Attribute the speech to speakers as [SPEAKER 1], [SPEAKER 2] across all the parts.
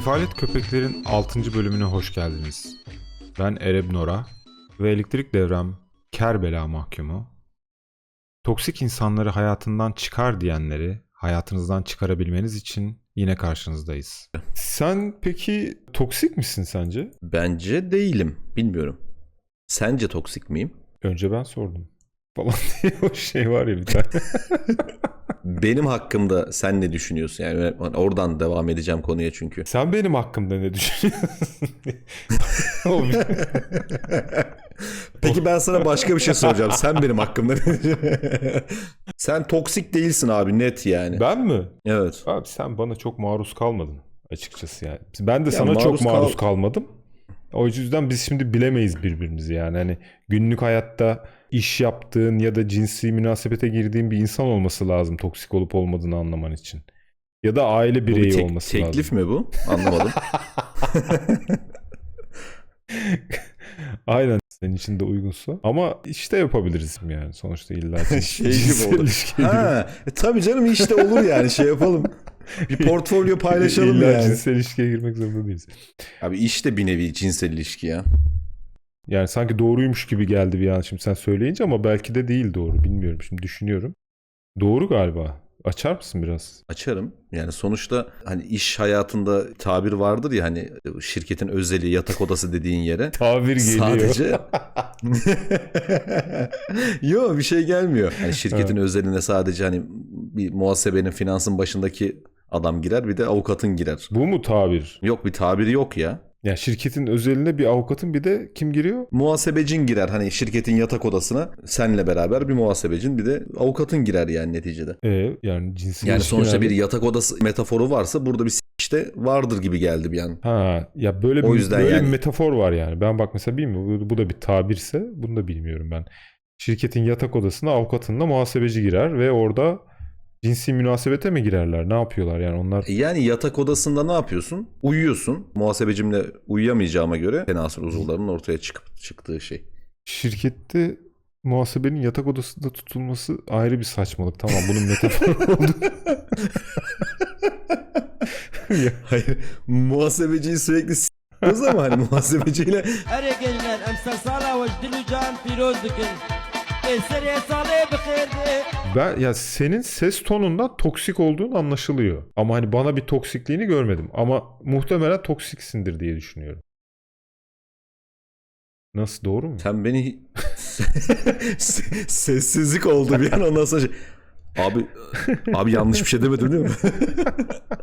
[SPEAKER 1] Sefalet Köpeklerin 6. bölümüne hoş geldiniz. Ben Ereb Nora ve elektrik devrem Kerbela mahkumu. Toksik insanları hayatından çıkar diyenleri hayatınızdan çıkarabilmeniz için yine karşınızdayız. Sen peki toksik misin sence?
[SPEAKER 2] Bence değilim. Bilmiyorum. Sence toksik miyim?
[SPEAKER 1] Önce ben sordum. Falan diye o şey var ya bir tane.
[SPEAKER 2] Benim hakkımda sen ne düşünüyorsun? Yani oradan devam edeceğim konuya çünkü.
[SPEAKER 1] Sen benim hakkımda ne düşünüyorsun?
[SPEAKER 2] Peki ben sana başka bir şey soracağım. Sen benim hakkımda? Sen toksik değilsin abi net yani.
[SPEAKER 1] ben mi?
[SPEAKER 2] Evet.
[SPEAKER 1] Abi sen bana çok maruz kalmadın açıkçası yani. Ben de
[SPEAKER 2] Ya
[SPEAKER 1] sana çok
[SPEAKER 2] maruz kal-
[SPEAKER 1] maruz kalmadım. O yüzden biz şimdi bilemeyiz birbirimizi yani. Hani günlük hayatta iş yaptığın ya da cinsi münasebete girdiğin bir insan olması lazım toksik olup olmadığını anlaman için. Ya da aile
[SPEAKER 2] Bu bir
[SPEAKER 1] bireyi
[SPEAKER 2] tek-
[SPEAKER 1] olması
[SPEAKER 2] teklif
[SPEAKER 1] lazım.
[SPEAKER 2] mi bu? Anlamadım.
[SPEAKER 1] Aynen senin için de uygunsa. Ama işte yapabiliriz yani sonuçta illa
[SPEAKER 2] Şey gibi
[SPEAKER 1] girip-
[SPEAKER 2] ha, e, tabii canım işte olur yani şey yapalım. Bir portfolyo paylaşalım
[SPEAKER 1] illa
[SPEAKER 2] yani.
[SPEAKER 1] cinsel ilişkiye girmek zorunda değiliz.
[SPEAKER 2] Abi işte bir nevi cinsel ilişki ya.
[SPEAKER 1] Yani sanki doğruymuş gibi geldi bir an şimdi sen söyleyince ama belki de değil doğru. Bilmiyorum şimdi düşünüyorum. Doğru galiba. Açar mısın biraz?
[SPEAKER 2] Açarım. Yani sonuçta hani iş hayatında tabir vardır ya hani şirketin özeli yatak odası dediğin yere.
[SPEAKER 1] Tabir geliyor.
[SPEAKER 2] Sadece Yok bir şey gelmiyor. Hani şirketin özeline sadece hani bir muhasebenin finansın başındaki adam girer bir de avukatın girer.
[SPEAKER 1] Bu mu tabir?
[SPEAKER 2] Yok bir tabiri yok ya.
[SPEAKER 1] Ya şirketin özeline bir avukatın bir de kim giriyor?
[SPEAKER 2] Muhasebecin girer hani şirketin yatak odasına senle beraber bir muhasebecin bir de avukatın girer yani neticede.
[SPEAKER 1] E yani cinsel
[SPEAKER 2] Yani sonuçta
[SPEAKER 1] nerede?
[SPEAKER 2] bir yatak odası metaforu varsa burada bir işte vardır gibi geldi bir an.
[SPEAKER 1] Ha ya böyle
[SPEAKER 2] O
[SPEAKER 1] bir,
[SPEAKER 2] yüzden
[SPEAKER 1] böyle
[SPEAKER 2] yani-
[SPEAKER 1] bir metafor var yani. Ben bak mesela bilmiyorum bu, bu da bir tabirse bunu da bilmiyorum ben. Şirketin yatak odasına avukatınla muhasebeci girer ve orada cinsi münasebete mi girerler? Ne yapıyorlar yani onlar?
[SPEAKER 2] E, yani yatak odasında ne yapıyorsun? Uyuyorsun. Muhasebecimle uyuyamayacağıma göre tenasül uzuvlarının ortaya çıkıp çıktığı şey.
[SPEAKER 1] Şirkette muhasebenin yatak odasında tutulması ayrı bir saçmalık. Tamam bunun metaforu oldu.
[SPEAKER 2] Hayır. Muhasebeciyi sürekli s***yoruz ama hani muhasebeciyle.
[SPEAKER 1] Ben ya senin ses tonunda toksik olduğun anlaşılıyor. Ama hani bana bir toksikliğini görmedim. Ama muhtemelen toksiksindir diye düşünüyorum. Nasıl doğru mu?
[SPEAKER 2] Sen beni sessizlik oldu bir an ondan sonra şey- Abi abi yanlış bir şey demedim değil mi?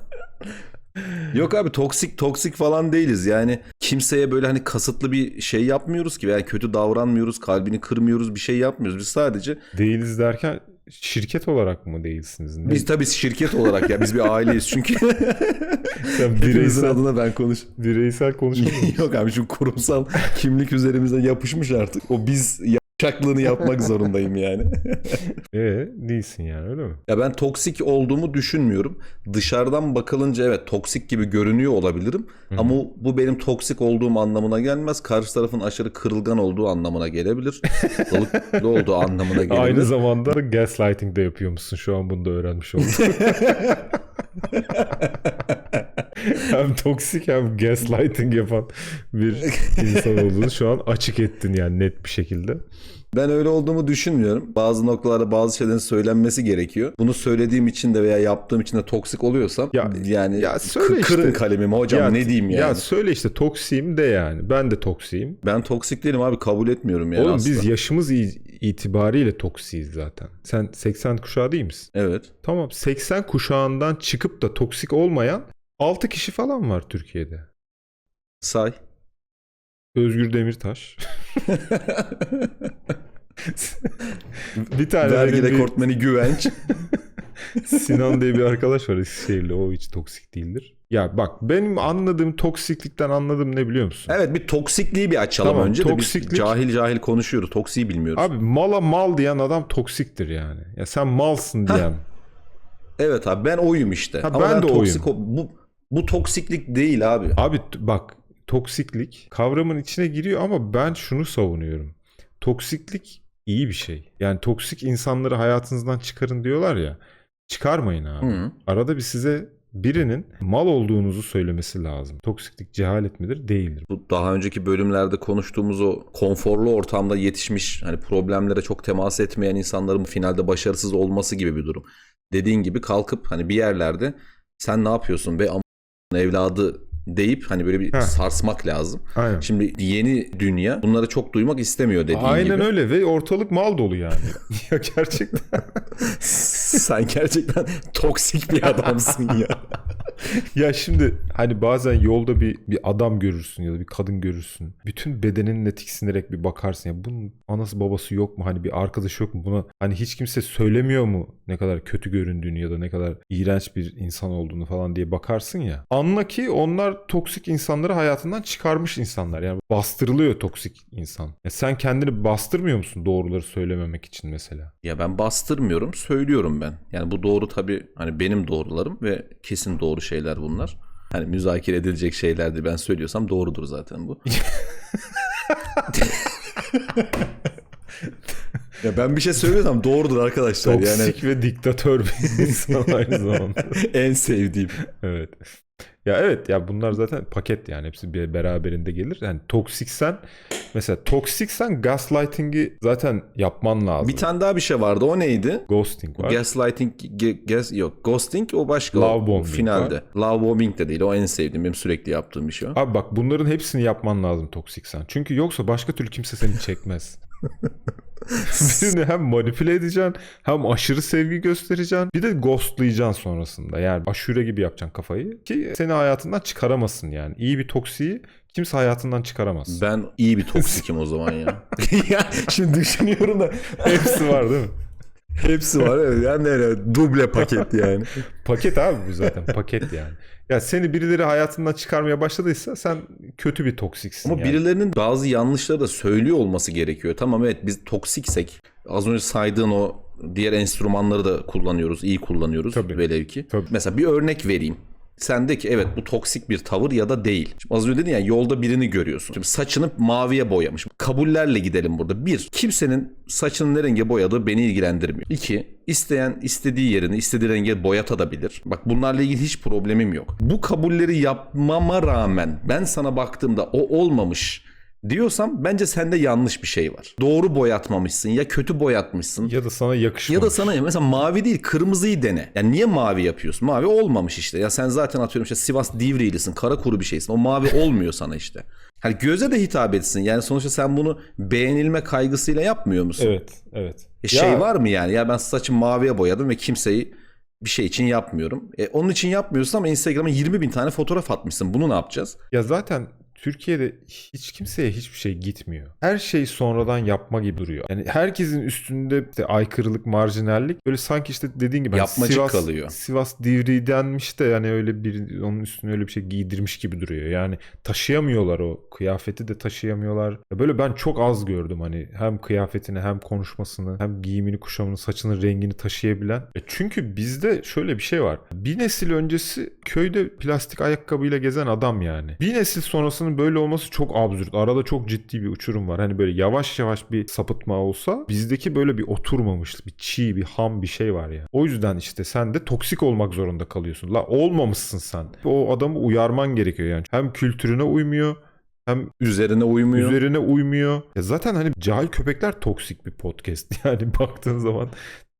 [SPEAKER 2] Yok abi toksik toksik falan değiliz. Yani kimseye böyle hani kasıtlı bir şey yapmıyoruz ki veya kötü davranmıyoruz, kalbini kırmıyoruz, bir şey yapmıyoruz. Biz sadece
[SPEAKER 1] Değiliz derken şirket olarak mı değilsiniz? Ne?
[SPEAKER 2] biz tabii şirket olarak ya biz bir aileyiz çünkü.
[SPEAKER 1] Sen bireysel,
[SPEAKER 2] adına ben konuş.
[SPEAKER 1] bireysel konuşamıyorsun.
[SPEAKER 2] Yok abi şu kurumsal kimlik üzerimize yapışmış artık. O biz yapşaklığını yapmak zorundayım yani.
[SPEAKER 1] e değilsin yani öyle mi?
[SPEAKER 2] ya ben toksik olduğumu düşünmüyorum. Dışarıdan bakılınca evet toksik gibi görünüyor olabilirim. Ama bu benim toksik olduğum anlamına gelmez. Karşı tarafın aşırı kırılgan olduğu anlamına gelebilir. Balıklı olduğu anlamına gelebilir.
[SPEAKER 1] Aynı zamanda gaslighting de yapıyor musun? Şu an bunu da öğrenmiş oldum. hem toksik hem gaslighting yapan bir insan olduğunu şu an açık ettin yani net bir şekilde.
[SPEAKER 2] Ben öyle olduğumu düşünmüyorum. Bazı noktalarda bazı şeylerin söylenmesi gerekiyor. Bunu söylediğim için de veya yaptığım için de toksik oluyorsam
[SPEAKER 1] Ya-
[SPEAKER 2] yani
[SPEAKER 1] ya söyle
[SPEAKER 2] kı- kırın
[SPEAKER 1] işte.
[SPEAKER 2] kalemimi hocam ne diyeyim yani.
[SPEAKER 1] Ya söyle işte toksiyim de yani. Ben de toksiyim.
[SPEAKER 2] Ben toksik değilim abi kabul etmiyorum yani
[SPEAKER 1] Oğlum
[SPEAKER 2] asla.
[SPEAKER 1] biz yaşımız itibariyle toksiyiz zaten. Sen 80 kuşağı değil misin?
[SPEAKER 2] Evet.
[SPEAKER 1] Tamam 80 kuşağından çıkıp da toksik olmayan 6 kişi falan var Türkiye'de.
[SPEAKER 2] Say.
[SPEAKER 1] Özgür Demirtaş. bir tane
[SPEAKER 2] Vergi
[SPEAKER 1] bir-
[SPEAKER 2] rekortmeni güvenç.
[SPEAKER 1] Sinan diye bir arkadaş var Eskişehirli. O hiç toksik değildir. Ya bak benim anladığım toksiklikten anladığım ne biliyor musun?
[SPEAKER 2] evet bir toksikliği bir açalım
[SPEAKER 1] Tamam,
[SPEAKER 2] önce de
[SPEAKER 1] toksiklik-
[SPEAKER 2] biz cahil cahil konuşuyoruz. Toksiği bilmiyoruz.
[SPEAKER 1] Abi mala mal diyen adam toksiktir yani. Ya sen malsın diyen.
[SPEAKER 2] Evet abi ben oyum işte.
[SPEAKER 1] Ha,
[SPEAKER 2] Ama
[SPEAKER 1] ben de
[SPEAKER 2] toksik o- bu bu toksiklik değil abi.
[SPEAKER 1] Abi bak toksiklik kavramın içine giriyor ama ben şunu savunuyorum. Toksiklik iyi bir şey. Yani toksik insanları hayatınızdan çıkarın diyorlar ya. Çıkarmayın abi.
[SPEAKER 2] Hı.
[SPEAKER 1] Arada bir size birinin mal olduğunuzu söylemesi lazım. Toksiklik cehalet midir? Değildir.
[SPEAKER 2] Bu daha önceki bölümlerde konuştuğumuz o konforlu ortamda yetişmiş hani problemlere çok temas etmeyen insanların finalde başarısız olması gibi bir durum. Dediğin gibi kalkıp hani bir yerlerde sen ne yapıyorsun be evladı deyip hani böyle bir
[SPEAKER 1] Heh.
[SPEAKER 2] sarsmak lazım.
[SPEAKER 1] Aynen.
[SPEAKER 2] Şimdi yeni dünya bunları çok duymak istemiyor dediğin
[SPEAKER 1] Aynen
[SPEAKER 2] gibi.
[SPEAKER 1] öyle ve ortalık mal dolu yani. ya gerçekten.
[SPEAKER 2] Sen gerçekten toksik bir adamsın ya.
[SPEAKER 1] ya şimdi hani bazen yolda bir bir adam görürsün ya da bir kadın görürsün. Bütün bedeninle tiksinerek bir bakarsın ya bunun anası babası yok mu? Hani bir arkadaşı yok mu? Buna hani hiç kimse söylemiyor mu ne kadar kötü göründüğünü ya da ne kadar iğrenç bir insan olduğunu falan diye bakarsın ya. Anla ki onlar toksik insanları hayatından çıkarmış insanlar. Yani bastırılıyor toksik insan. Ya sen kendini bastırmıyor musun doğruları söylememek için mesela?
[SPEAKER 2] Ya ben bastırmıyorum, söylüyorum ben. Yani bu doğru tabii hani benim doğrularım ve kesin doğru şeyler bunlar. Hani müzakere edilecek şeylerdi ben söylüyorsam doğrudur zaten bu. ya ben bir şey söylüyorsam doğrudur arkadaşlar.
[SPEAKER 1] Toksik ve diktatör bir insan aynı zamanda.
[SPEAKER 2] Yani en sevdiğim.
[SPEAKER 1] Evet. Ya evet ya bunlar zaten paket yani hepsi bir beraberinde gelir. Yani toksiksen mesela toksiksen gaslighting'i zaten yapman lazım.
[SPEAKER 2] Bir tane daha bir şey vardı. O neydi?
[SPEAKER 1] ghosting var.
[SPEAKER 2] Gaslighting, ge- gas, yok. Ghosting o başka.
[SPEAKER 1] Love
[SPEAKER 2] o,
[SPEAKER 1] bombing
[SPEAKER 2] finalde.
[SPEAKER 1] var.
[SPEAKER 2] Love bombing de değil. O en sevdiğim. Benim sürekli yaptığım bir şey o.
[SPEAKER 1] Abi bak bunların hepsini yapman lazım toksiksen. Çünkü yoksa başka türlü kimse seni çekmez. Birini hem manipüle edeceksin hem aşırı sevgi göstereceksin bir de ghostlayacaksın sonrasında. Yani aşure gibi yapacaksın kafayı ki seni hayatından çıkaramasın yani. İyi bir toksiği kimse hayatından çıkaramaz.
[SPEAKER 2] Ben iyi bir toksikim o zaman ya. ya şimdi düşünüyorum da
[SPEAKER 1] Hepsi var değil mi?
[SPEAKER 2] hepsi var. Evet. Yani öyle duble paket yani.
[SPEAKER 1] Paket abi bu zaten paket yani. Ya seni birileri hayatından çıkarmaya başladıysa sen kötü bir toksiksin
[SPEAKER 2] Ama
[SPEAKER 1] yani.
[SPEAKER 2] birilerinin bazı yanlışları da söylüyor olması gerekiyor. Tamam evet biz toksiksek az önce saydığın o diğer enstrümanları da kullanıyoruz, iyi kullanıyoruz
[SPEAKER 1] Tabii.
[SPEAKER 2] velev ki.
[SPEAKER 1] Tabii.
[SPEAKER 2] Mesela bir örnek vereyim. Sen ki evet bu toksik bir tavır ya da değil. Şimdi az önce dedin ya yolda birini görüyorsun. Şimdi saçını maviye boyamış. Kabullerle gidelim burada. Bir, kimsenin saçını ne renge boyadığı beni ilgilendirmiyor. İki, isteyen istediği yerini istediği renge boyatabilir. Bak bunlarla ilgili hiç problemim yok. Bu kabulleri yapmama rağmen ben sana baktığımda o olmamış diyorsam bence sende yanlış bir şey var. Doğru boyatmamışsın ya kötü boyatmışsın.
[SPEAKER 1] Ya da sana yakışmamış.
[SPEAKER 2] Ya da sana mesela mavi değil kırmızıyı dene. Yani niye mavi yapıyorsun? Mavi olmamış işte. Ya sen zaten atıyorum işte Sivas Divriğlisin. Kara kuru bir şeysin. O mavi olmuyor sana işte. Hani göze de hitap etsin. Yani sonuçta sen bunu beğenilme kaygısıyla yapmıyor musun?
[SPEAKER 1] Evet, evet.
[SPEAKER 2] E şey
[SPEAKER 1] Ya-
[SPEAKER 2] var mı yani? Ya ben saçımı maviye boyadım ve kimseyi bir şey için yapmıyorum. E onun için yapmıyorsun ama Instagram'a 20 bin tane fotoğraf atmışsın. Bunu ne yapacağız?
[SPEAKER 1] Ya zaten Türkiye'de hiç kimseye hiçbir şey gitmiyor. Her şey sonradan yapma gibi duruyor. Yani herkesin üstünde işte aykırılık, marjinallik böyle sanki işte dediğin gibi hani
[SPEAKER 2] Yapmacık
[SPEAKER 1] Sivas,
[SPEAKER 2] kalıyor.
[SPEAKER 1] Sivas divri denmiş de yani öyle bir onun üstüne öyle bir şey giydirmiş gibi duruyor. Yani taşıyamıyorlar o kıyafeti de taşıyamıyorlar. Ya böyle ben çok az gördüm hani hem kıyafetini hem konuşmasını hem giyimini kuşamını saçının rengini taşıyabilen. E çünkü bizde şöyle bir şey var. Bir nesil öncesi köyde plastik ayakkabıyla gezen adam yani. Bir nesil sonrasının böyle olması çok absürt. Arada çok ciddi bir uçurum var. Hani böyle yavaş yavaş bir sapıtma olsa bizdeki böyle bir oturmamış, bir çiğ, bir ham bir şey var ya. O yüzden işte sen de toksik olmak zorunda kalıyorsun. La olmamışsın sen. O adamı uyarman gerekiyor yani. Hem kültürüne uymuyor hem
[SPEAKER 2] Üzerine uymuyor.
[SPEAKER 1] üzerine uymuyor. Ya zaten hani cahil köpekler toksik bir podcast. Yani baktığın zaman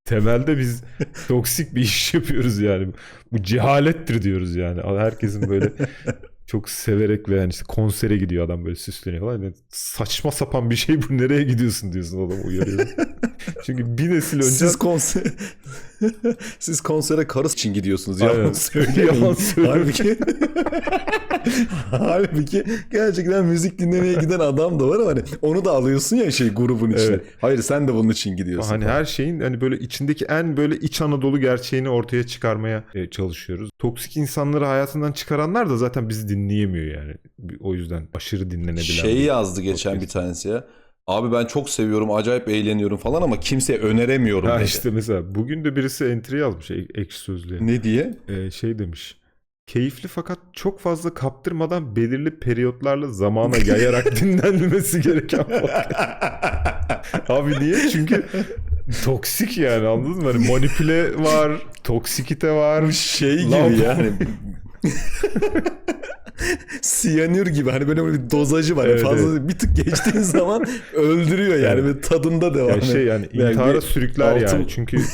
[SPEAKER 1] temelde biz toksik bir iş yapıyoruz yani. Bu cehalettir diyoruz yani. Herkesin böyle çok severek ve yani işte konsere gidiyor adam böyle süsleniyor falan. Yani saçma sapan bir şey bu nereye gidiyorsun diyorsun adam uyarıyor. Çünkü bir nesil önce
[SPEAKER 2] Siz konser Siz konsere karıs için gidiyorsunuz.
[SPEAKER 1] Aynen.
[SPEAKER 2] Yalan söylemeyin.
[SPEAKER 1] Yalan söylemeyin.
[SPEAKER 2] Halbuki Halbuki gerçekten müzik dinlemeye giden adam da var ama hani onu da alıyorsun ya şey grubun içine.
[SPEAKER 1] Evet.
[SPEAKER 2] Hayır sen de bunun için gidiyorsun.
[SPEAKER 1] Hani her şeyin hani böyle içindeki en böyle iç Anadolu gerçeğini ortaya çıkarmaya e, çalışıyoruz. Toksik insanları hayatından çıkaranlar da zaten bizi dinleyemiyor yani. O yüzden aşırı dinlenebilen.
[SPEAKER 2] Şeyi
[SPEAKER 1] bir
[SPEAKER 2] yazdı geçen
[SPEAKER 1] podcast.
[SPEAKER 2] bir tanesi ya. Abi ben çok seviyorum, acayip eğleniyorum falan ama kimseye öneremiyorum
[SPEAKER 1] Ha
[SPEAKER 2] dedi.
[SPEAKER 1] işte mesela bugün de birisi entry yazmış ek- ekşi sözlüğe.
[SPEAKER 2] Ne diye?
[SPEAKER 1] Ee, şey demiş. Keyifli fakat çok fazla kaptırmadan belirli periyotlarla zamana yayarak dinlenmesi gereken podcast. Abi niye? Çünkü toksik yani anladın mı? Hani manipüle var, toksikite var.
[SPEAKER 2] Şey gibi yani. Siyanür gibi hani böyle bir dozajı var.
[SPEAKER 1] Evet,
[SPEAKER 2] Fazla bir tık geçtiğin zaman öldürüyor yani
[SPEAKER 1] Evet.
[SPEAKER 2] ve tadında devam
[SPEAKER 1] Yani şey yani
[SPEAKER 2] Yani
[SPEAKER 1] intihara
[SPEAKER 2] bir
[SPEAKER 1] sürükler
[SPEAKER 2] altın-
[SPEAKER 1] yani çünkü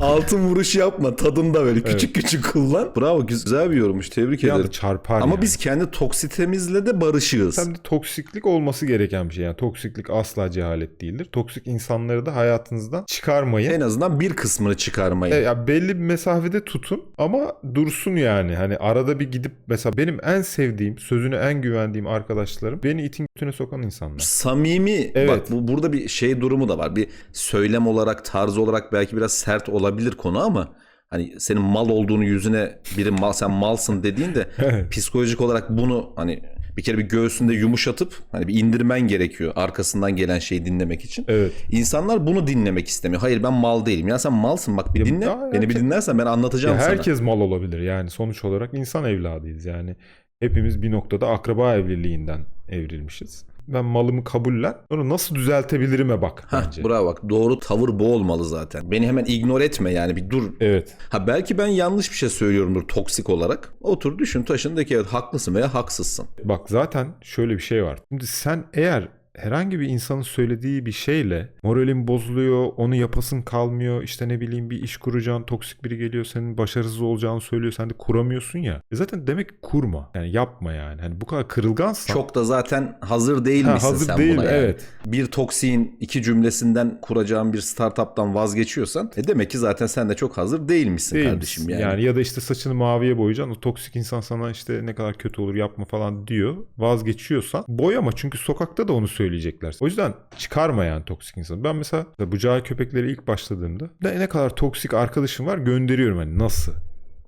[SPEAKER 2] Altın vuruş yapma tadında böyle küçük küçük kullan. Bravo güzel bir yorummuş tebrik
[SPEAKER 1] bir
[SPEAKER 2] ederim.
[SPEAKER 1] çarpar
[SPEAKER 2] Ama
[SPEAKER 1] yani.
[SPEAKER 2] biz kendi toksitemizle de barışığız.
[SPEAKER 1] Hem de toksiklik olması gereken bir şey. Yani toksiklik asla cehalet değildir. Toksik insanları da hayatınızdan çıkarmayın.
[SPEAKER 2] En azından bir kısmını çıkarmayın.
[SPEAKER 1] E, ya belli bir mesafede tutun ama dursun yani. Hani arada bir gidip mesela benim en sevdiğim, sözüne en güvendiğim arkadaşlarım beni itin götüne sokan insanlar.
[SPEAKER 2] Samimi
[SPEAKER 1] Evet.
[SPEAKER 2] bak bu, burada bir şey durumu da var. Bir söylem olarak tarz olarak belki biraz sert olabilir konu ama hani senin mal olduğunu yüzüne biri mal sen malsın dediğinde
[SPEAKER 1] Evet.
[SPEAKER 2] psikolojik olarak bunu hani bir kere bir göğsünde yumuşatıp hani bir indirmen gerekiyor arkasından gelen şeyi dinlemek için.
[SPEAKER 1] Evet.
[SPEAKER 2] İnsanlar bunu dinlemek istemiyor. Hayır ben mal değilim. Ya sen malsın bak bir
[SPEAKER 1] Ya,
[SPEAKER 2] dinle. Beni bir
[SPEAKER 1] herkes-
[SPEAKER 2] dinlersen ben anlatacağım
[SPEAKER 1] Ya
[SPEAKER 2] sana.
[SPEAKER 1] herkes mal olabilir yani sonuç olarak insan evladıyız yani. Hepimiz bir noktada akraba evliliğinden evrilmişiz. Ben malımı kabullen. Sonra nasıl düzeltebilirime bak bence.
[SPEAKER 2] bravo bak doğru tavır bu olmalı zaten. Beni hemen ignore etme yani bir dur.
[SPEAKER 1] Evet.
[SPEAKER 2] Ha belki ben yanlış bir şey söylüyorumdur toksik olarak. Otur düşün taşın de ki evet haklısın veya haksızsın.
[SPEAKER 1] Bak zaten şöyle bir şey var. Şimdi sen eğer herhangi bir insanın söylediği bir şeyle moralin bozuluyor, onu yapasın kalmıyor, işte ne bileyim bir iş kuracaksın, toksik biri geliyor senin başarısız olacağını söylüyor, sen de kuramıyorsun ya. E zaten demek kurma. Yani yapma yani. Hani bu kadar kırılgansan.
[SPEAKER 2] Çok da zaten hazır değil
[SPEAKER 1] Ha,
[SPEAKER 2] misin
[SPEAKER 1] hazır
[SPEAKER 2] sen
[SPEAKER 1] değil,
[SPEAKER 2] buna yani?
[SPEAKER 1] evet.
[SPEAKER 2] Bir toksiğin iki cümlesinden kuracağın bir startuptan vazgeçiyorsan e demek ki zaten sen de çok hazır değil misin
[SPEAKER 1] Değil
[SPEAKER 2] kardeşim
[SPEAKER 1] misin?
[SPEAKER 2] yani.
[SPEAKER 1] ya da işte saçını maviye boyayacaksın. O toksik insan sana işte ne kadar kötü olur yapma falan diyor. Vazgeçiyorsan boyama çünkü sokakta da onu söyleyecekler. O yüzden çıkarma yani toksik insanı. Ben mesela bu cahil köpekleri ilk başladığımda ne, ne kadar toksik arkadaşım var gönderiyorum hani nasıl?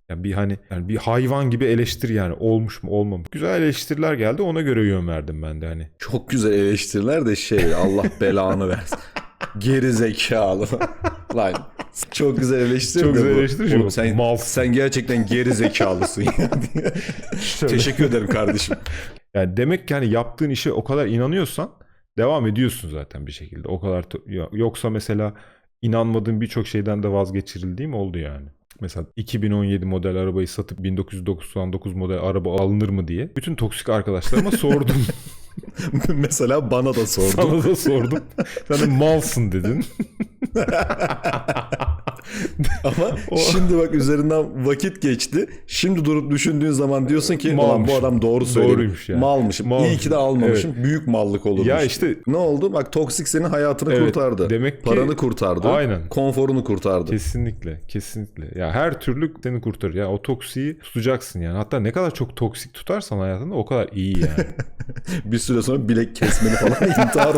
[SPEAKER 1] Yani bir hani yani bir hayvan gibi eleştir yani olmuş mu olmamış. Güzel eleştiriler geldi ona göre yön verdim ben de hani.
[SPEAKER 2] Çok güzel eleştiriler de şey Allah belanı versin. Geri zekalı. Lan çok güzel eleştiri
[SPEAKER 1] Çok güzel
[SPEAKER 2] bu.
[SPEAKER 1] eleştiri şu,
[SPEAKER 2] Oğlum sen,
[SPEAKER 1] malsın.
[SPEAKER 2] sen gerçekten geri zekalısın. Teşekkür ederim kardeşim.
[SPEAKER 1] Yani demek ki hani yaptığın işe o kadar inanıyorsan devam ediyorsun zaten bir şekilde. O kadar yoksa mesela inanmadığın birçok şeyden de vazgeçirildiğim oldu yani. Mesela 2017 model arabayı satıp 1999 model araba alınır mı diye bütün toksik arkadaşlarıma sordum.
[SPEAKER 2] Mesela bana da sordu.
[SPEAKER 1] Sana da sordum. Sen de malsın dedin.
[SPEAKER 2] Ama şimdi bak üzerinden vakit geçti. Şimdi durup düşündüğün zaman diyorsun ki bu adam doğru söylüyor.
[SPEAKER 1] Doğruymuş yani.
[SPEAKER 2] Malmışım.
[SPEAKER 1] Malmışım.
[SPEAKER 2] İyi ki de almamışım. Büyük mallık olurmuş.
[SPEAKER 1] Ya işte-
[SPEAKER 2] ne oldu? Bak toksik senin hayatını
[SPEAKER 1] Evet,
[SPEAKER 2] kurtardı.
[SPEAKER 1] demek ki-
[SPEAKER 2] Paranı kurtardı.
[SPEAKER 1] Aynen.
[SPEAKER 2] Konforunu kurtardı.
[SPEAKER 1] Kesinlikle, kesinlikle. Ya her türlü seni kurtarır. Ya o toksiği tutacaksın yani. Hatta ne kadar çok toksik tutarsan hayatında o kadar iyi yani.
[SPEAKER 2] Bir süre sonra bilek kesmeni falan intihar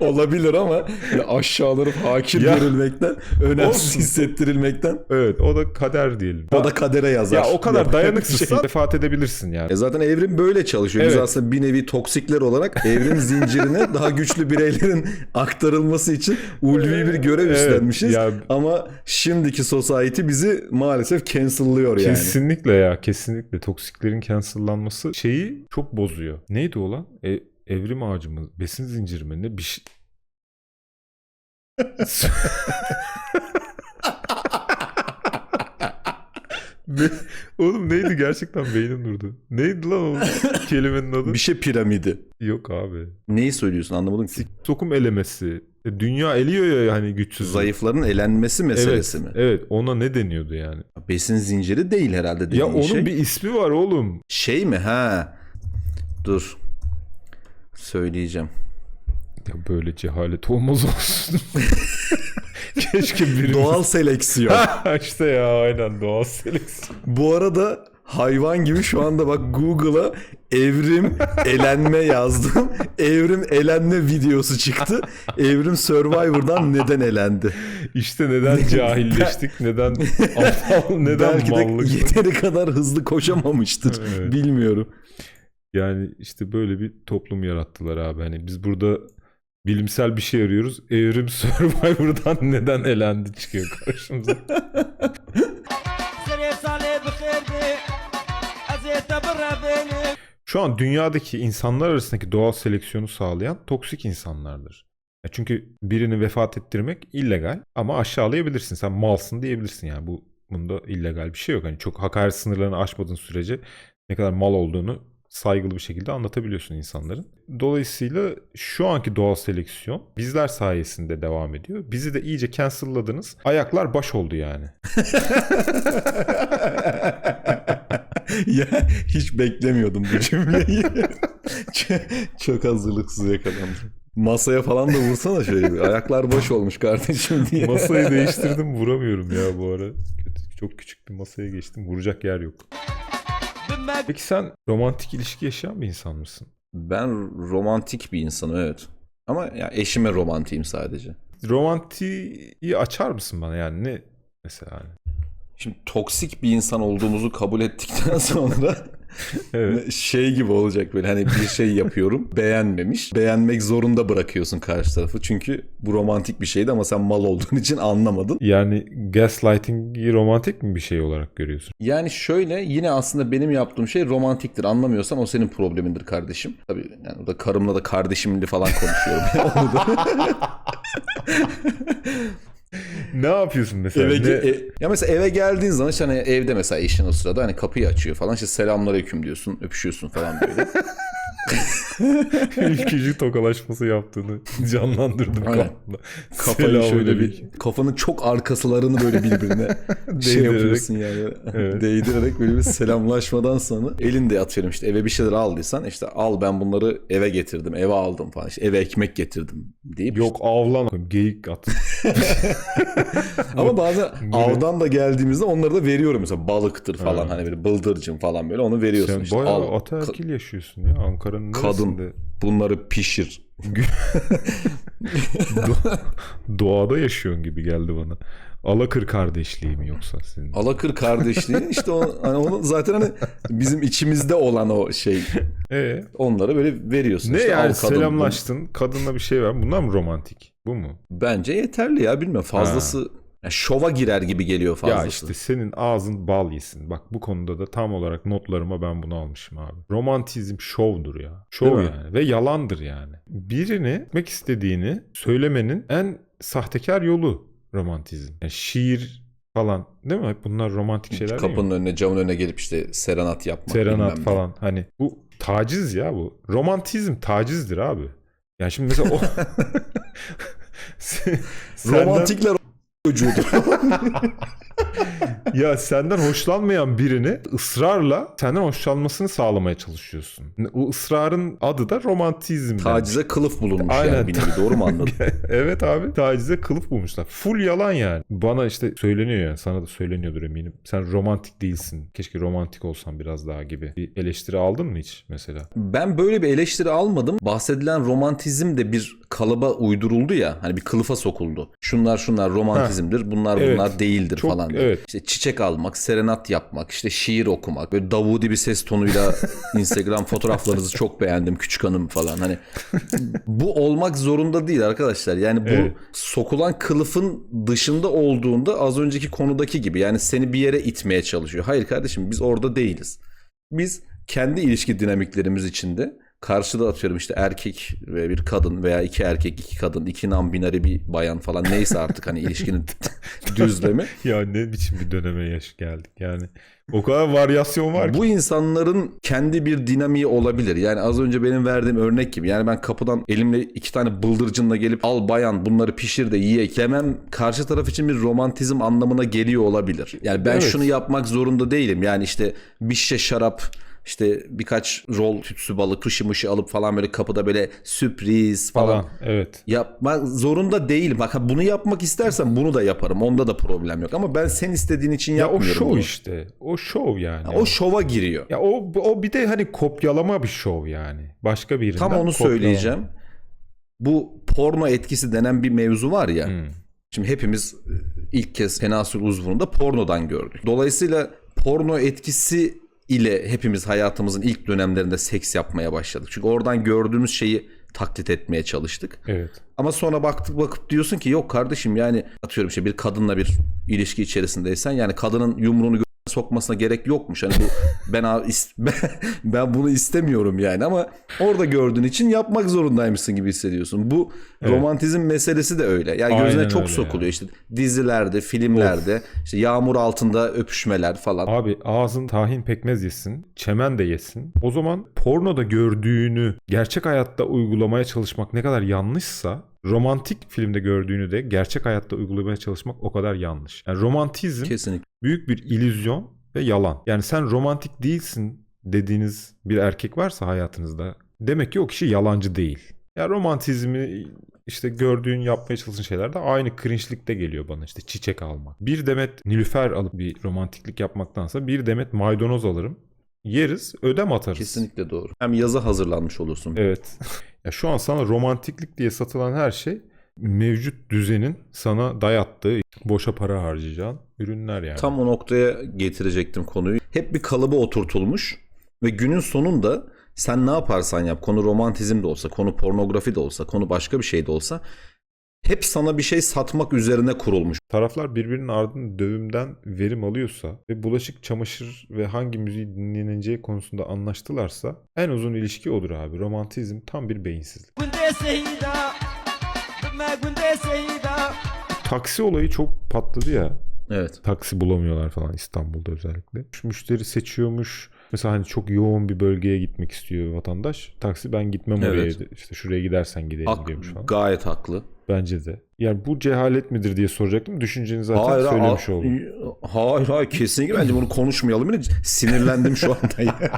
[SPEAKER 2] olabilir ama böyle aşağılanıp hakir
[SPEAKER 1] Ya.
[SPEAKER 2] görülmekten, önemsiz
[SPEAKER 1] Olsun.
[SPEAKER 2] hissettirilmekten
[SPEAKER 1] evet, o da kader diyelim.
[SPEAKER 2] o da kadere yazar.
[SPEAKER 1] Ya o kadar dayanıksızsan
[SPEAKER 2] şey.
[SPEAKER 1] vefat edebilirsin yani.
[SPEAKER 2] E zaten evrim böyle çalışıyor. Biz
[SPEAKER 1] Evet.
[SPEAKER 2] aslında bir nevi toksikler olarak evrim zincirine daha güçlü bireylerin aktarılması için ulvi bir görev
[SPEAKER 1] Evet,
[SPEAKER 2] üstlenmişiz.
[SPEAKER 1] ya-
[SPEAKER 2] Ama şimdiki society bizi maalesef cancel'lıyor yani.
[SPEAKER 1] Kesinlikle ya kesinlikle toksiklerin cancellanması şeyi çok bozuyor. Neydi o lan? E, evrim ağacı mı? Besin zinciri mi? Ne bir şey. Ne- Oğlum neydi gerçekten beynim durdu. Neydi lan o kelimenin adı?
[SPEAKER 2] Bir şey piramidi.
[SPEAKER 1] Yok abi.
[SPEAKER 2] Neyi söylüyorsun anlamadım ki.
[SPEAKER 1] Sokum elemesi. E, dünya eliyor ya hani güçsüz.
[SPEAKER 2] Zayıfların elenmesi meselesi
[SPEAKER 1] evet,
[SPEAKER 2] mi?
[SPEAKER 1] Evet ona ne deniyordu yani?
[SPEAKER 2] Besin zinciri değil herhalde dediğin
[SPEAKER 1] ya onun
[SPEAKER 2] şey.
[SPEAKER 1] bir ismi var oğlum.
[SPEAKER 2] Şey mi ha? Dur. Söyleyeceğim.
[SPEAKER 1] Ya böyle cehalet olmaz olsun. Keşke birimiz...
[SPEAKER 2] Doğal seleksiyon.
[SPEAKER 1] işte ya aynen doğal seleksiyon.
[SPEAKER 2] Bu arada hayvan gibi şu anda bak Google'a evrim elenme yazdım. Evrim elenme videosu çıktı. Evrim Survivor'dan neden elendi?
[SPEAKER 1] İşte neden cahilleştik, neden aptal, neden
[SPEAKER 2] Belki de
[SPEAKER 1] mallık.
[SPEAKER 2] yeteri kadar hızlı koşamamıştır.
[SPEAKER 1] Evet.
[SPEAKER 2] Bilmiyorum.
[SPEAKER 1] Yani işte böyle bir toplum yarattılar abi. Hani biz burada bilimsel bir şey arıyoruz. Evrim Survivor'dan neden elendi çıkıyor karşımıza. Şu an dünyadaki insanlar arasındaki doğal seleksiyonu sağlayan toksik insanlardır. Çünkü birini vefat ettirmek illegal ama aşağılayabilirsin. Sen malsın diyebilirsin yani bu bunda illegal bir şey yok. Hani çok hakaret sınırlarını aşmadığın sürece ne kadar mal olduğunu saygılı bir şekilde anlatabiliyorsun insanların. Dolayısıyla şu anki doğal seleksiyon bizler sayesinde devam ediyor. Bizi de iyice cancel'ladınız. Ayaklar baş oldu yani.
[SPEAKER 2] ya hiç beklemiyordum bu cümleyi. çok, hazırlıksız yakalandım. Masaya falan da vursana şöyle bir. Ayaklar boş olmuş kardeşim diye.
[SPEAKER 1] Masayı değiştirdim vuramıyorum ya bu ara. Çok küçük bir masaya geçtim. Vuracak yer yok. Peki sen romantik ilişki yaşayan bir insan mısın?
[SPEAKER 2] Ben romantik bir insanım evet. Ama ya eşime romantiyim sadece.
[SPEAKER 1] Romantiği açar mısın bana yani ne mesela? Hani?
[SPEAKER 2] Şimdi toksik bir insan olduğumuzu kabul ettikten sonra
[SPEAKER 1] Evet.
[SPEAKER 2] şey gibi olacak böyle hani bir şey yapıyorum beğenmemiş. Beğenmek zorunda bırakıyorsun karşı tarafı. Çünkü bu romantik bir şeydi ama sen mal olduğun için anlamadın.
[SPEAKER 1] Yani gaslighting'i romantik mi bir şey olarak görüyorsun?
[SPEAKER 2] Yani şöyle yine aslında benim yaptığım şey romantiktir. Anlamıyorsan o senin problemindir kardeşim. Tabii yani da karımla da kardeşimli falan konuşuyorum. Onu da-
[SPEAKER 1] Ne yapıyorsun mesela?
[SPEAKER 2] eve,
[SPEAKER 1] Ne-
[SPEAKER 2] e- ya mesela eve geldiğin zaman işte hani evde mesela eşin o sırada hani kapıyı açıyor falan işte selamünaleyküm diyorsun öpüşüyorsun falan böyle.
[SPEAKER 1] ülkücü tokalaşması yaptığını canlandırdım
[SPEAKER 2] Aynen.
[SPEAKER 1] kafamda.
[SPEAKER 2] Kafayı şöyle
[SPEAKER 1] Selamünaleyküm.
[SPEAKER 2] bir kafanın çok arkasılarını böyle birbirine şey yapıyorsun yani.
[SPEAKER 1] Evet.
[SPEAKER 2] Değdirerek böyle bir selamlaşmadan sonra elinde atıyorum işte eve bir şeyler aldıysan işte al ben bunları eve getirdim eve aldım falan işte eve ekmek getirdim deyip
[SPEAKER 1] Yok avlan. Geyik at.
[SPEAKER 2] Ama bazen avdan da geldiğimizde onları da veriyorum mesela balıktır falan
[SPEAKER 1] Ha.
[SPEAKER 2] hani böyle bıldırcın falan böyle onu veriyorsun
[SPEAKER 1] Sen
[SPEAKER 2] işte
[SPEAKER 1] bayağı
[SPEAKER 2] al
[SPEAKER 1] ataerkil yaşıyorsun ya Ankara'nın
[SPEAKER 2] Kadın.
[SPEAKER 1] neresinde?
[SPEAKER 2] bunları pişir.
[SPEAKER 1] Do- doğada yaşıyorsun gibi geldi bana. Alakır kardeşliği mi yoksa senin?
[SPEAKER 2] Alakır kardeşliği işte o, hani onu zaten hani bizim içimizde olan o şey
[SPEAKER 1] Ee,
[SPEAKER 2] onlara böyle veriyorsun.
[SPEAKER 1] ne
[SPEAKER 2] İşte
[SPEAKER 1] yani
[SPEAKER 2] kadın,
[SPEAKER 1] selamlaştın kadınla bir şey var. Bunlar mı romantik? Bu mu?
[SPEAKER 2] Bence yeterli ya bilmiyorum fazlası ya şova girer gibi geliyor fazlası.
[SPEAKER 1] Ya işte senin ağzın bal yesin. Bak bu konuda da tam olarak notlarıma ben bunu almışım abi. Romantizm şovdur ya. Şov yani ve yalandır yani. Birini etmek istediğini söylemenin en sahtekar yolu romantizm. Yani şiir falan değil mi? Bunlar romantik şeyler değil mi?
[SPEAKER 2] Kapının önüne camın önüne gelip işte serenat yapmak
[SPEAKER 1] Serenat
[SPEAKER 2] bilmem ne.
[SPEAKER 1] falan. Hani bu taciz ya bu. Romantizm tacizdir abi. Yani şimdi mesela o... Senden-
[SPEAKER 2] Romantikler çocuğudur.
[SPEAKER 1] Ya senden hoşlanmayan birini ısrarla senden hoşlanmasını sağlamaya çalışıyorsun. O ısrarın adı da romantizm.
[SPEAKER 2] Tacize kılıf bulunmuş
[SPEAKER 1] Aynen.
[SPEAKER 2] yani bir nevi doğru mu anladım?
[SPEAKER 1] evet abi tacize kılıf bulmuşlar. Full yalan yani. Bana işte söyleniyor yani sana da söyleniyordur eminim. Sen romantik değilsin. Keşke romantik olsan biraz daha gibi. Bir eleştiri aldın mı hiç mesela?
[SPEAKER 2] Ben böyle bir eleştiri almadım. Bahsedilen romantizm de bir kalıba uyduruldu ya. Hani bir kılıfa sokuldu. Şunlar şunlar romantizmdir. Bunlar
[SPEAKER 1] Evet.
[SPEAKER 2] bunlar değildir
[SPEAKER 1] Çok-
[SPEAKER 2] falan diye.
[SPEAKER 1] evet.
[SPEAKER 2] İşte çiçek almak, serenat yapmak, işte şiir okumak. Böyle Davudi bir ses tonuyla Instagram fotoğraflarınızı çok beğendim küçük hanım falan. Hani bu olmak zorunda değil arkadaşlar. Yani bu
[SPEAKER 1] Evet.
[SPEAKER 2] sokulan kılıfın dışında olduğunda az önceki konudaki gibi yani seni bir yere itmeye çalışıyor. Hayır kardeşim biz orada değiliz. Biz kendi ilişki dinamiklerimiz içinde karşıda atıyorum işte erkek ve bir kadın veya iki erkek iki kadın iki non binary bir bayan falan neyse artık hani ilişkinin düzlemi.
[SPEAKER 1] Ya ne biçim bir döneme yaş geldik yani. O kadar varyasyon var ki.
[SPEAKER 2] Bu insanların kendi bir dinamiği olabilir. Yani az önce benim verdiğim örnek gibi. Yani ben kapıdan elimle iki tane bıldırcınla gelip al bayan bunları pişir de yiyek demem karşı taraf için bir romantizm anlamına geliyor olabilir. Yani ben
[SPEAKER 1] Evet.
[SPEAKER 2] şunu yapmak zorunda değilim. Yani işte bir şişe şarap işte birkaç rol tütsü balık kışı mışı alıp falan böyle kapıda böyle sürpriz falan.
[SPEAKER 1] falan. Evet.
[SPEAKER 2] Yapmak zorunda değilim. Bak bunu yapmak istersen bunu da yaparım. Onda da problem yok. Ama ben sen istediğin için
[SPEAKER 1] Ya o
[SPEAKER 2] yapmıyorum
[SPEAKER 1] şov
[SPEAKER 2] bunu.
[SPEAKER 1] işte. O şov yani.
[SPEAKER 2] O şova giriyor.
[SPEAKER 1] Ya o o bir de hani kopyalama bir şov yani. Başka birinden
[SPEAKER 2] Tam onu
[SPEAKER 1] kopyalama.
[SPEAKER 2] söyleyeceğim. Bu porno etkisi denen bir mevzu var ya.
[SPEAKER 1] Hmm.
[SPEAKER 2] Şimdi hepimiz e, ilk kez penasül uzvunu pornodan gördük. Dolayısıyla porno etkisi ile hepimiz hayatımızın ilk dönemlerinde seks yapmaya başladık. Çünkü oradan gördüğümüz şeyi taklit etmeye çalıştık.
[SPEAKER 1] Evet.
[SPEAKER 2] Ama sonra baktık bakıp diyorsun ki yok kardeşim yani atıyorum işte bir kadınla bir ilişki içerisindeysen yani kadının yumruğunu sokmasına gerek yokmuş. Hani bu ben ben, bunu istemiyorum yani ama orada gördüğün için yapmak zorundaymışsın gibi hissediyorsun. Bu
[SPEAKER 1] Evet.
[SPEAKER 2] romantizm meselesi de öyle. Yani gözüne
[SPEAKER 1] Aynen
[SPEAKER 2] çok sokuluyor
[SPEAKER 1] ya.
[SPEAKER 2] işte dizilerde, filmlerde, işte yağmur altında öpüşmeler falan.
[SPEAKER 1] Abi ağzın tahin pekmez yesin, çemen de yesin. O zaman pornoda gördüğünü gerçek hayatta uygulamaya çalışmak ne kadar yanlışsa romantik filmde gördüğünü de gerçek hayatta uygulamaya çalışmak o kadar yanlış. Yani romantizm
[SPEAKER 2] Kesinlikle.
[SPEAKER 1] büyük bir illüzyon ve yalan. Yani sen romantik değilsin dediğiniz bir erkek varsa hayatınızda demek ki o kişi yalancı değil. Ya romantizmi işte gördüğün yapmaya çalıştığın şeyler de aynı cringe'likte geliyor bana işte çiçek almak. Bir demet nilüfer alıp bir romantiklik yapmaktansa bir demet maydanoz alırım. Yeriz, ödem atarız.
[SPEAKER 2] Kesinlikle doğru. Hem yaza hazırlanmış olursun.
[SPEAKER 1] Evet. ya şu an sana romantiklik diye satılan her şey mevcut düzenin sana dayattığı boşa para harcayacağın ürünler yani.
[SPEAKER 2] Tam o noktaya getirecektim konuyu. Hep bir kalıba oturtulmuş ve günün sonunda sen ne yaparsan yap konu romantizm de olsa, konu pornografi de olsa, konu başka bir şey de olsa hep sana bir şey satmak üzerine kurulmuş.
[SPEAKER 1] Taraflar birbirinin ardından dövümden verim alıyorsa ve bulaşık, çamaşır ve hangi müziği dinleneceği konusunda anlaştılarsa en uzun ilişki odur abi. Romantizm tam bir beyinsizlik. Taksi olayı çok patladı ya.
[SPEAKER 2] Evet.
[SPEAKER 1] Taksi bulamıyorlar falan İstanbul'da özellikle. Şu müşteri seçiyormuş. Mesela hani çok yoğun bir bölgeye gitmek istiyor vatandaş. Taksi ben gitmem
[SPEAKER 2] Evet.
[SPEAKER 1] oraya. İşte şuraya gidersen gidelim
[SPEAKER 2] Hak-
[SPEAKER 1] diyormuş falan.
[SPEAKER 2] gayet haklı.
[SPEAKER 1] Bence de. Yani bu cehalet midir diye soracaktım. Düşünceni zaten
[SPEAKER 2] hayır,
[SPEAKER 1] söylemiş oldum.
[SPEAKER 2] Hayır hayır kesinlikle bence bunu konuşmayalım. Yine sinirlendim şu anda.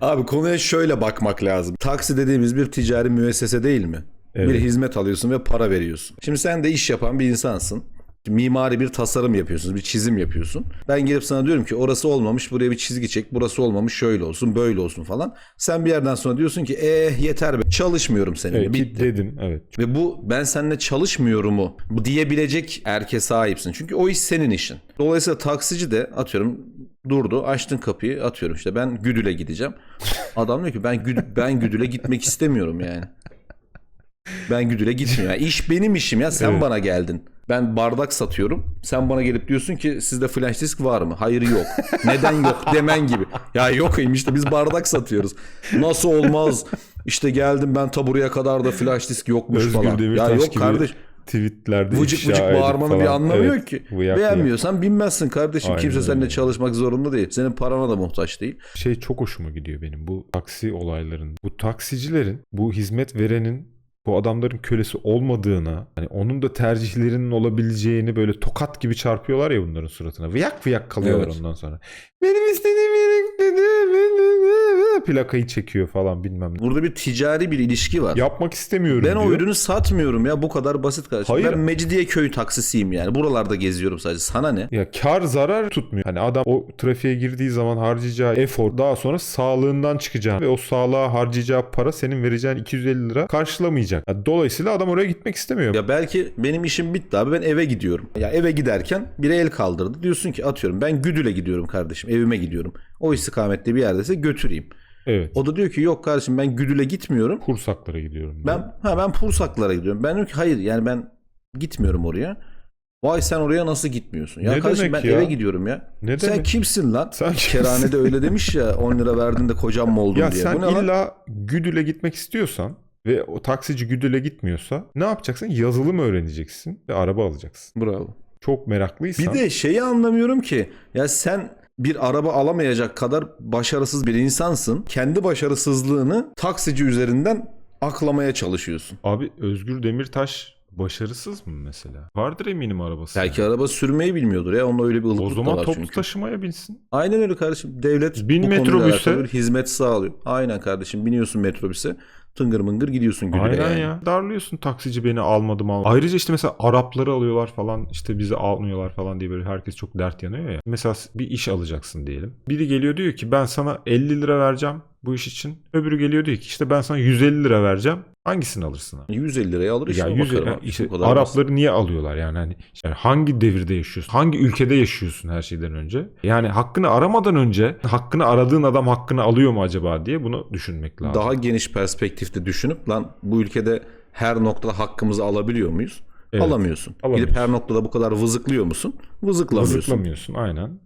[SPEAKER 2] Abi konuya şöyle bakmak lazım. Taksi dediğimiz bir ticari müessese değil mi? Bir
[SPEAKER 1] Evet.
[SPEAKER 2] hizmet alıyorsun ve para veriyorsun. Şimdi sen de iş yapan bir insansın. Mimari bir tasarım yapıyorsun, bir çizim yapıyorsun. Ben gelip sana diyorum ki orası olmamış, buraya bir çizgi çek, burası olmamış, şöyle olsun, böyle olsun falan. Sen bir yerden sonra diyorsun ki eh yeter be, çalışmıyorum seninle,
[SPEAKER 1] Evet,
[SPEAKER 2] bitti.
[SPEAKER 1] dedim evet.
[SPEAKER 2] Ve bu ben seninle çalışmıyorumu diyebilecek erke sahipsin. Çünkü o iş senin işin. Dolayısıyla taksici de atıyorum durdu açtın kapıyı atıyorum işte ben Güdül'e gideceğim. Adam diyor ki ben Güd ben Güdül'e gitmek istemiyorum yani. Ben Güdül'e gitmiyorum. Yani iş benim işim ya sen
[SPEAKER 1] Evet.
[SPEAKER 2] bana geldin. Ben bardak satıyorum. Sen bana gelip diyorsun ki sizde flash disk var mı? Hayır yok. Neden yok demen gibi. Ya yokayım işte biz bardak satıyoruz. Nasıl olmaz? İşte geldim ben ta buraya kadar da flash disk yokmuş
[SPEAKER 1] Özgür
[SPEAKER 2] falan.
[SPEAKER 1] Demirtaş
[SPEAKER 2] ya yok
[SPEAKER 1] gibi
[SPEAKER 2] kardeş.
[SPEAKER 1] tweetlerde
[SPEAKER 2] Vıcık vıcık bağırmanın bir anlamı
[SPEAKER 1] Evet,
[SPEAKER 2] yok ki.
[SPEAKER 1] vıyak
[SPEAKER 2] Beğenmiyorsan binmezsin kardeşim.
[SPEAKER 1] Aynen
[SPEAKER 2] Kimse seninle çalışmak zorunda değil. Senin parana da muhtaç değil.
[SPEAKER 1] şey çok hoşuma gidiyor benim bu taksi olaylarının. Bu taksicilerin, bu hizmet verenin bu adamların kölesi olmadığına, hani onun da tercihlerinin olabileceğini böyle tokat gibi çarpıyorlar ya bunların suratına. Vıyak vıyak kalıyorlar
[SPEAKER 2] Evet.
[SPEAKER 1] ondan sonra. Benim istediğim yere gitmedi. Plakayı çekiyor falan bilmem ne.
[SPEAKER 2] Burada bir ticari bir ilişki var.
[SPEAKER 1] Yapmak istemiyorum
[SPEAKER 2] ben o
[SPEAKER 1] diyor.
[SPEAKER 2] ürünü satmıyorum ya bu kadar basit kardeşim.
[SPEAKER 1] Hayır.
[SPEAKER 2] Ben Mecidiyeköy taksisiyim yani. Buralarda geziyorum sadece. Sana ne?
[SPEAKER 1] Ya kar zarar tutmuyor. Hani adam o trafiğe girdiği zaman harcayacağı efor daha sonra sağlığından çıkacağı ve o sağlığa harcayacağı para senin vereceğin 250 lira karşılamayacak. Ya dolayısıyla adam oraya gitmek istemiyor.
[SPEAKER 2] Ya belki benim işim bitti abi ben eve gidiyorum. Ya eve giderken biri el kaldırdı. Diyorsun ki atıyorum ben Güdül'e gidiyorum kardeşim. Evime gidiyorum. O istikamette bir yerdeyse götüreyim.
[SPEAKER 1] Evet.
[SPEAKER 2] O da diyor ki yok kardeşim ben Güdül'e gitmiyorum.
[SPEAKER 1] Kursaklara gidiyorum. diyor.
[SPEAKER 2] Ben ha ben Pursaklara gidiyorum. Ben diyorum ki hayır yani ben gitmiyorum oraya. Vay sen oraya nasıl gitmiyorsun? Ya
[SPEAKER 1] Ne
[SPEAKER 2] kardeşim ben
[SPEAKER 1] ya?
[SPEAKER 2] eve gidiyorum ya.
[SPEAKER 1] Ne
[SPEAKER 2] sen
[SPEAKER 1] demek?
[SPEAKER 2] kimsin lan?
[SPEAKER 1] Sen kimsin?
[SPEAKER 2] Kerhanede öyle demiş ya 10 lira verdin de kocam mı oldun
[SPEAKER 1] ya
[SPEAKER 2] diye.
[SPEAKER 1] sen
[SPEAKER 2] Bu ne lan?
[SPEAKER 1] illa Güdül'e gitmek istiyorsan ve o taksici Güdül'e gitmiyorsa ne yapacaksın? Yazılım öğreneceksin ve araba alacaksın.
[SPEAKER 2] Bravo.
[SPEAKER 1] Çok meraklıysan.
[SPEAKER 2] Bir de şeyi anlamıyorum ki ya sen bir araba alamayacak kadar başarısız bir insansın. Kendi başarısızlığını taksici üzerinden aklamaya çalışıyorsun.
[SPEAKER 1] Abi Özgür Demirtaş başarısız mı mesela? Vardır eminim arabası.
[SPEAKER 2] Belki araba sürmeyi bilmiyordur ya. Onun öyle bir ılıklık
[SPEAKER 1] o
[SPEAKER 2] da
[SPEAKER 1] zaman
[SPEAKER 2] var
[SPEAKER 1] toplu
[SPEAKER 2] çünkü.
[SPEAKER 1] taşımaya binsin.
[SPEAKER 2] Aynen öyle kardeşim. Devlet
[SPEAKER 1] Bin
[SPEAKER 2] bu konuyla
[SPEAKER 1] metrobüse.
[SPEAKER 2] alakalı bir hizmet sağlıyor. Aynen kardeşim. Biniyorsun metrobüse. Tıngır mıngır gidiyorsun Güdül'e
[SPEAKER 1] Aynen
[SPEAKER 2] yani.
[SPEAKER 1] ya. Darlıyorsun taksici beni almadı mı almadı. Ayrıca işte mesela Arapları alıyorlar falan işte bizi almıyorlar falan diye böyle herkes çok dert yanıyor ya. Mesela bir iş alacaksın diyelim. Biri geliyor diyor ki ben sana 50 lira vereceğim bu iş için. Öbürü geliyor diyor ki işte ben sana 150 lira vereceğim. Hangisini alırsın abi?
[SPEAKER 2] 150 liraya alır
[SPEAKER 1] Ya
[SPEAKER 2] işine
[SPEAKER 1] 100
[SPEAKER 2] bakarım.
[SPEAKER 1] yani işte
[SPEAKER 2] kadar basit.
[SPEAKER 1] Arapları niye alıyorlar yani hani yani hangi devirde yaşıyorsun? Hangi ülkede yaşıyorsun her şeyden önce? Yani hakkını aramadan önce hakkını aradığın adam hakkını alıyor mu acaba diye bunu düşünmek lazım.
[SPEAKER 2] Daha geniş perspektifte düşünüp lan bu ülkede her noktada hakkımızı alabiliyor muyuz?
[SPEAKER 1] Evet.
[SPEAKER 2] Alamıyorsun.
[SPEAKER 1] Alamıyorsun.
[SPEAKER 2] Gidip her noktada bu kadar vızıklıyor musun? Vızıklamıyorsun.
[SPEAKER 1] Vızıklamıyorsun aynen.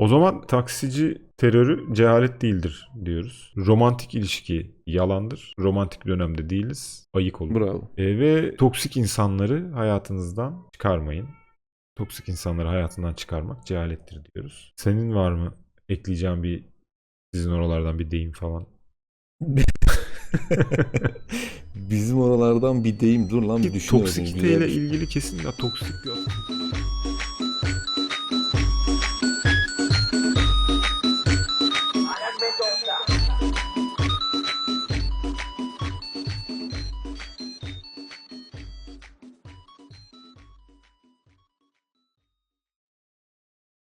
[SPEAKER 1] O zaman taksici terörü cehalet değildir diyoruz. Romantik ilişki yalandır. Romantik dönemde değiliz. Ayık olun.
[SPEAKER 2] Bravo.
[SPEAKER 1] E, ve toksik insanları hayatınızdan çıkarmayın. Toksik insanları hayatından çıkarmak cehalettir diyoruz. Senin var mı ekleyeceğin bir sizin oralardan bir deyim falan?
[SPEAKER 2] Bizim oralardan bir deyim dur lan bir düşünüyorum.
[SPEAKER 1] Toksikite ile ilgili kesin ya toksik bir